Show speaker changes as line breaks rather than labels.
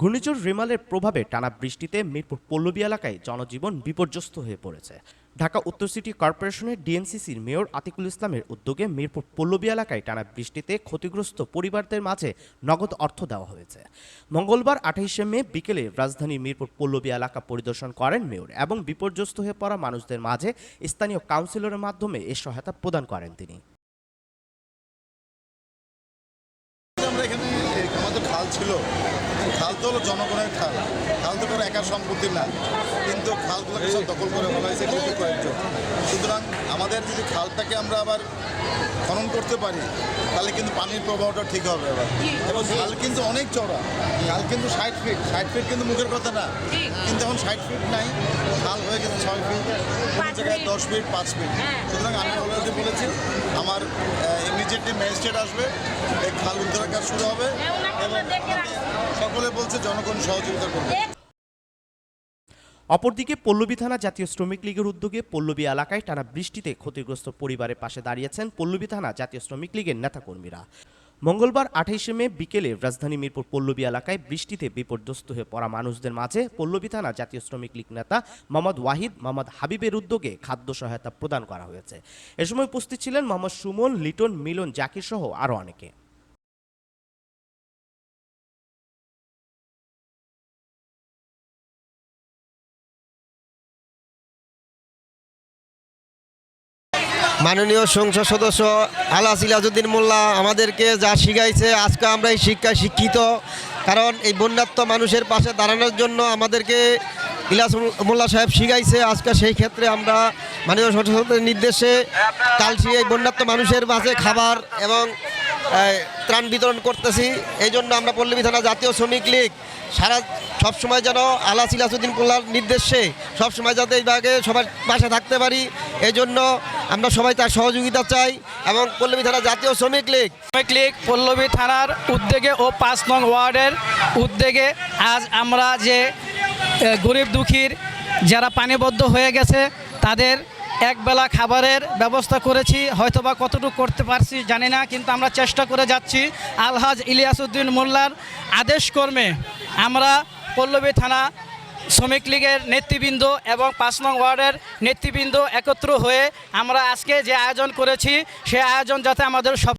ঘূর্ণিঝড় রিমালের প্রভাবে টানা বৃষ্টিতে মিরপুর পল্লবী এলাকায় জনজীবন বিপর্যস্ত হয়ে পড়েছে। ঢাকা উত্তর সিটি কর্পোরেশনের ডিএনসিসির মেয়র আতিকুল ইসলামের উদ্যোগে মিরপুর পল্লবী এলাকায় টানা বৃষ্টিতে ক্ষতিগ্রস্ত পরিবারদের মাঝে নগদ অর্থ দেওয়া হয়েছে। মঙ্গলবার আঠাইশে মে বিকেলে রাজধানী মিরপুর পল্লবী এলাকা পরিদর্শন করেন মেয়র এবং বিপর্যস্ত হয়ে পড়া মানুষদের মাঝে স্থানীয় কাউন্সিলরের মাধ্যমে এ সহায়তা প্রদান করেন তিনি।
আমরা এখানে আমাদের খাল ছিল। খাল তো হলো জনগণের খাল। খাল তো কোনো একার সম্পত্তি না। কিন্তু খালগুলোকে সব দখল করে বলা হয়েছে কিন্তু কয়েকজন সুতরাং আমাদের যদি খালটাকে আমরা আবার খনন করতে পারি তাহলে কিন্তু পানির প্রবাহটা ঠিক হবে এবার এবং খাল কিন্তু অনেক চড়া খাল কিন্তু ষাট ফিট ষাট ফিট কিন্তু মুখের কথা না। কিন্তু এখন ষাট ফিট নাই। খাল হয়ে গেছে ছয় ফিট জায়গায় দশ ফিট পাঁচ ফিট সুতরাং আমি অলরেডি বলেছি আমার ইমিডিয়েটলি ম্যাজিস্ট্রেট আসবে এই খাল উদ্ধারের কাজ শুরু হবে এবং সকলে বলছে জনগণ সহযোগিতা করবে।
অপরদিকে পল্লবী থানা জাতীয় শ্রমিক লীগের উদ্যোগে পল্লবী এলাকায় টানা বৃষ্টিতে ক্ষতিগ্রস্ত পরিবারের পাশে দাঁড়িয়েছেন পল্লবী থানা জাতীয় শ্রমিক লীগের নেতাকর্মীরা। মঙ্গলবার আঠাইশে মে বিকেলে রাজধানী মিরপুর পল্লবী এলাকায় বৃষ্টিতে বিপর্যস্ত হয়ে পড়া মানুষদের মাঝে পল্লবী থানা জাতীয় শ্রমিক লীগ নেতা মোহাম্মদ ওয়াহিদ, মোহাম্মদ হাবিবের উদ্যোগে খাদ্য সহায়তা প্রদান করা হয়েছে। এ সময় উপস্থিত ছিলেন মোহাম্মদ সুমন, লিটন, মিলন, জাকির সহ আরও অনেকে।
মাননীয় সংসদ সদস্য আলা সিলাজুদ্দিন মোল্লা, আমাদেরকে যা শিখাইছে, আজকে আমরা এই শিক্ষায় শিক্ষিত। কারণ এই বন্যাত্ম মানুষের পাশে দাঁড়ানোর জন্য আমাদেরকে ইলাস মোল্লা সাহেব শিখাইছে। আজকে সেই ক্ষেত্রে আমরা মাননীয় সংসদ সদস্যের নির্দেশে কালসি এই বন্যাত্ম মানুষের মাঝে খাবার এবং ত্রাণ বিতরণ করতেছি। এই জন্য আমরা পল্লবী থানা জাতীয় শ্রমিক লীগ সারা সবসময় যেন আলা সিলাসুদ্দিন মোল্লার নির্দেশে সবসময় যাতে এইভাবে সবার পাশে থাকতে পারি। এই জন্য আমরা সবাই তার সহযোগিতা চাই এবং পল্লবী থানা জাতীয় শ্রমিক লীগ।
শ্রমিক লীগ পল্লবী থানার উদ্যোগে ও পাঁচ নং ওয়ার্ডের উদ্যোগে আজ আমরা যে গরিব দুঃখীর যারা পানিবদ্ধ হয়ে গেছে, তাদের একবেলা খাবারের ব্যবস্থা করেছি। হয়তোবা কতটুকু করতে পারছি জানি না, কিন্তু আমরা চেষ্টা করে যাচ্ছি। আলহাজ ইলিয়াসউদ্দিন মোল্লার আদেশ কর্মে আমরা পল্লবী থানা শ্রমিক লীগের নেতৃবৃন্দ এবং পাঁচ নং ওয়ার্ডের নেতৃবৃন্দ একত্র হয়ে আমরা আজকে যে আয়োজন করেছি, সে আয়োজন যাতে আমাদের সব